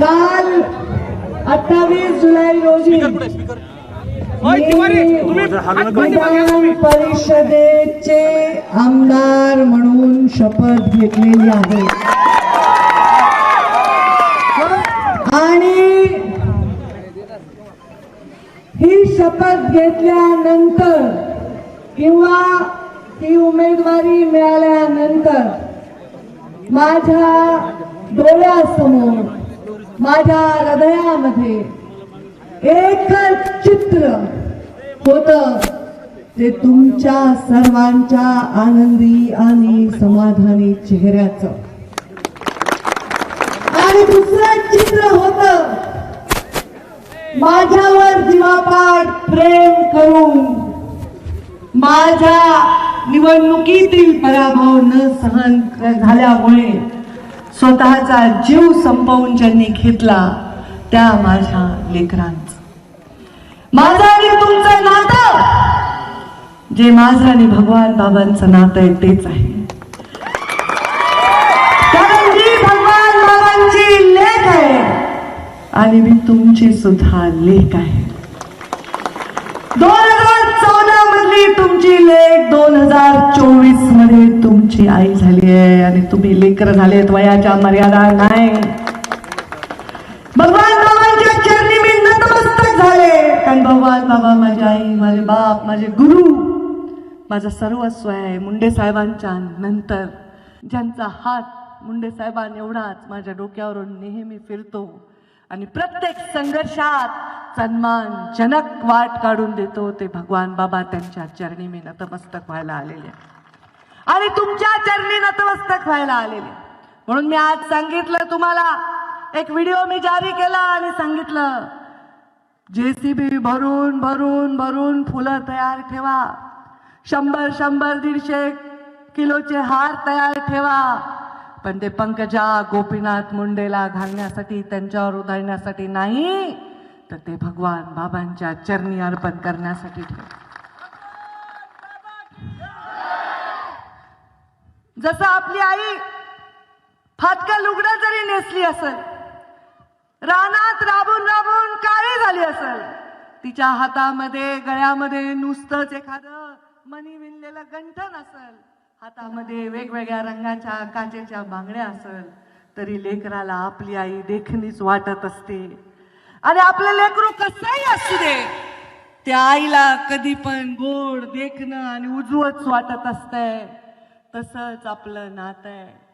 काल अठ्ठावीस जुलै रोजी विधान परिषदेचे आमदार म्हणून शपथ घेतलेली आहे. आणि ही शपथ घेतल्यानंतर किंवा ती उमेदवारी मिळाल्यानंतर माझ्या डोळ्यासमोर माझ्या हृदयामध्ये एकच चित्र होत. ते तुमच्या सर्वांच्या आनंदी आणि समाधानी चेहऱ्याच. आणि दुसरं चित्र होत. माझ्यावर जीवापाड प्रेम करून माझ्या निवडणुकीतील पराभव न सहन झाल्यामुळे स्वतःचा जीव संपवून ज्यांनी घेतला त्या माझ्या लेकरांच. माझा आणि तुमचं नातं! जे माझं आणि भगवान बाबांचं नातं आहे तेच आहे. कारण मी भगवान बाबांची लेख आहे आणि मी तुमची सुद्धा लेख आहे. दोन हजार चौदा मधली तुमची लेख दोन हजार चोवीसमध्ये तुमची आई झाली आहे. आणि तुम्ही लेकर झालेत वयाच्या मर्यादा नाही. भगवान बाबांच्या चरणी मी नतमस्तक झाले. कारण भगवान बाबा माझी आई माझे बाप माझे गुरु माझं सर्वस्व आहे मुंडे साहेबांच्या नंतर. ज्यांचा हात मुंडे साहेबां एवढाच माझ्या डोक्यावरून नेहमी फिरतो. आणि प्रत्येक संघर्षात सन्मानजनक वाट काढून देतो ते भगवान बाबा त्यांच्या चरणी मी नतमस्तक व्हायला आलेले आहे. आणि तुमच्या चरणी नतमस्तक व्हायला आलेले. म्हणून मी आज सांगितलं तुम्हाला एक व्हिडिओ मी जारी केला आणि सांगितलं जेसीबी भरून भरून भरून फुलं तयार ठेवा. शंभर शंभर दीडशे किलोचे हार तयार ठेवा. पण ते पंकजा गोपीनाथ मुंडेला घालण्यासाठी त्यांच्यावर उधळण्यासाठी नाही तर ते भगवान बाबांच्या चरणी अर्पण करण्यासाठी ठेवा. जसं आपली आई फाटका लुगडं जरी नेसली असेल रानात राबून राबून काळी झाली असेल तिच्या हातामध्ये गळ्यामध्ये नुसतंच एखादं मनी विणलेलं गंठन असेल हातामध्ये वेगवेगळ्या रंगाच्या काचेच्या बांगड्या असेल तरी लेकराला आपली आई देखणीच वाटत असते. आणि आपलं लेकरू कसंही असू दे त्या आईला कधी पण गोड देखणं आणि उजवच वाटत असतंय. तसंच आपलं नातं आहे.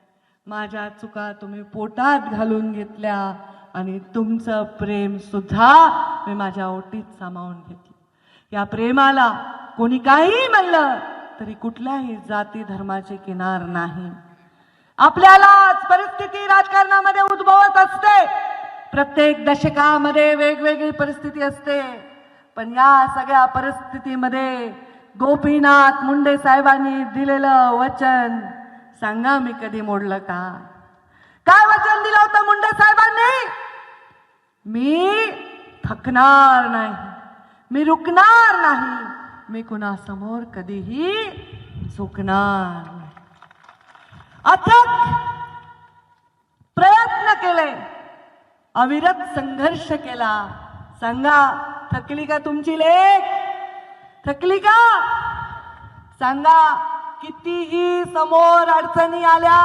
माझ्या चुका तुम्ही पोटात घालून घेतल्या आणि तुमचं प्रेम सुद्धा मी माझ्या ओटीत सामावून घेतलं. या प्रेमाला कोणी काही म्हणलं तरी कुठल्याही जाती धर्माची किनार नाही. आपल्यालाच परिस्थिती राजकारणामध्ये उद्भवत असते. प्रत्येक दशकामध्ये वेगवेगळी परिस्थिती असते. पण या सगळ्या परिस्थितीमध्ये गोपीनाथ मुंडे साहेबांनी दिलेलं वचन सांगा मी कधी मोडलं का? काय वचन दिलं होतं मुंडे साहेबांनी? मी थकणार नाही. मी रुकणार नाही. मी कुणासमोर कधीही झुकणार नाही. अथक प्रयत्न केले. अविरत संघर्ष केला. सांगा थकली का तुमची लेख? थकली का? सांगा कितीही समोर अडचणी आल्या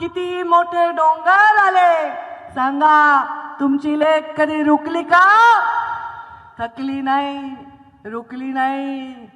किती मोठे डोंगर आले सांगा तुमची लेख कधी रुकली का? थकली नाही रुकली नाही.